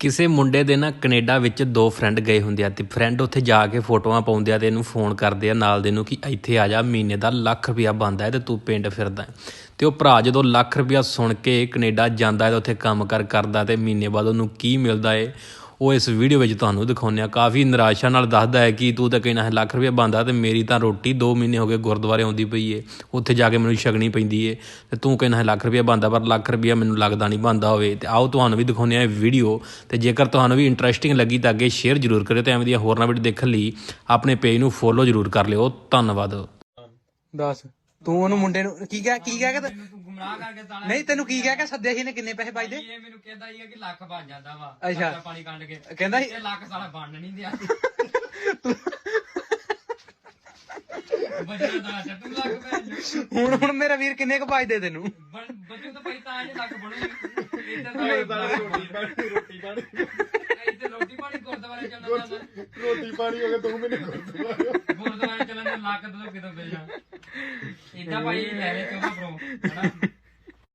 ਕਿਸੇ ਮੁੰਡੇ ਦੇ ਨਾ ਕੈਨੇਡਾ ਵਿੱਚ ਦੋ ਫਰੈਂਡ ਗਏ ਹੁੰਦੇ ਆ ਤੇ ਫਰੈਂਡ ਉੱਥੇ ਜਾ ਕੇ ਫੋਟੋਆਂ ਪਾਉਂਦੇ ਆ ਤੇ ਇਹਨੂੰ ਫੋਨ ਕਰਦੇ ਆ ਨਾਲ ਦੇ ਨੂੰ ਕਿ ਇੱਥੇ ਆ ਜਾ, ਮਹੀਨੇ ਦਾ ਲੱਖ ਰੁਪਇਆ ਬਣਦਾ ਹੈ ਤੇ ਤੂੰ ਪਿੰਡ ਫਿਰਦਾ ਹੈ। ਤੇ ਉਹ ਭਰਾ ਜਦੋਂ ਲੱਖ ਰੁਪਇਆ ਸੁਣ ਕੇ ਕੈਨੇਡਾ ਜਾਂਦਾ ਹੈ ਤੇ ਉੱਥੇ ਕੰਮ ਕਰ ਕਰਦਾ ਤੇ ਮਹੀਨੇ ਬਾਅਦ ਉਹਨੂੰ ਕੀ ਮਿਲਦਾ ਏ ਉਹ ਇਸ ਵੀਡੀਓ ਵਿੱਚ ਤੁਹਾਨੂੰ ਦਿਖਾਉਂਦੇ ਆ ਕਾਫੀ ਨਿਰਾਸ਼ਾ ਨਾਲ ਦੱਸਦਾ ਹੈ ਕਿ ਤੂੰ ਤਾਂ ਕਹਿਣਾ ਹੈ ਲੱਖ ਰੁਪਏ ਬੰਦਾ ਤੇ ਮੇਰੀ ਤਾਂ ਰੋਟੀ 2 ਮਹੀਨੇ ਹੋ ਗਏ ਗੁਰਦੁਆਰੇ ਆਉਂਦੀ ਪਈ ਏ। ਉੱਥੇ ਜਾ ਕੇ ਮੈਨੂੰ ਛਕਣੀ ਪੈਂਦੀ ਏ। ਤੇ ਤੂੰ ਕਹਿਣਾ ਹੈ ਲੱਖ ਰੁਪਏ ਬੰਦਾ ਪਰ ਲੱਖ ਰੁਪਏ ਮੈਨੂੰ ਲੱਗਦਾ ਨਹੀਂ ਬੰਦਾ ਹੋਵੇ। ਤੇ ਆਓ ਤੁਹਾਨੂੰ ਵੀ ਦਿਖਾਉਂਦੇ ਆ ਇਹ ਵੀਡੀਓ ਤੇ ਜੇਕਰ ਤੁਹਾਨੂੰ ਵੀ ਇੰਟਰਸਟਿੰਗ ਲੱਗੀ ਤਾਂ ਅੱਗੇ ਸ਼ੇਅਰ ਜ਼ਰੂਰ ਕਰਿਓ ਤੇ ਐਵੇਂ ਦੀਆਂ ਹੋਰਨਾਂ ਵੀਡੀਓ ਦੇਖਣ ਲਈ ਆਪਣੇ ਪੇਜ ਨੂੰ ਫੋਲੋ ਜ਼ਰੂਰ ਕਰ ਲਿਓ। ਧੰਨਵਾਦ। ਦੱਸ। ਤੂੰ ਉਹਨੂੰ ਮੁੰਡੇ ਨੂੰ, ਕੀ ਕਹਿ ਕੀ ਕਹਿ ਕੇ ਗੁੰਮਰਾਹ ਕਰਕੇ ਸਾਲਾ ਨਹੀਂ ਤੈਨੂੰ ਕੀ ਕਹਿ ਕੇ ਸੱਦਿਆ ਸੀ ਨੇ ਕਿੰਨੇ ਪੈਸੇ ਪਾਈਦੇ ਇਹ ਮੈਨੂੰ ਕਹਿੰਦਾ ਹੀ ਆ ਕਿ ਲੱਖ ਬਣ ਜਾਂਦਾ ਵਾ ਅੱਛਾ। ਖਰਚਾ ਪਾਣੀ ਕੱਢ ਕੇ। ਕਹਿੰਦਾ ਸੀ- ਇਹ ਲੱਖ ਸਾਲਾ ਬਣ ਨਹੀਂ ਦਿਆ। ਬਜੂ ਦਾ ਤੂੰ ਲੱਖ ਨੂੰ। ਹੁਣ ਹੁਣ ਮੇਰਾ ਵੀਰ ਕਿੰਨੇ ਕੁ ਪਾਈਦੇ ਤੈਨੂੰ? ਬਣ- ਬਜੂ ਤਾਂ ਭਾਈ ਤਾਂ ਜੇ ਲੱਖ ਬਣੂ। ਇੱਧਰ ਤਾਂ ਰੋਟੀ ਪਾਣੀ ਰੋਟੀ ਪਾਣੀ। ਇੱਧਰ ਰੋਟੀ ਪਾਣੀ ਗੁਰਦੁਆਰੇ ਚੱਲਣ ਜਾਂਦਾ ਰੋਟੀ ਪਾਣੀ ਹੋ ਗਿਆ ਦੋ ਮਹੀਨੇ ਗੁਰਦੁਆਰੇ ਗੁਰਦੁਆਰੇ ਚੱਲਣ ਦਾ ਲੱਖ ਤੋਂ ਕਿਦੋਂ ਮਿਲਣਾ ਇੱਦਾਂ ਭਾਈ ਲੈ ਲੈ ਕਿਉਂ ਬਰੋ ਹਨਾ?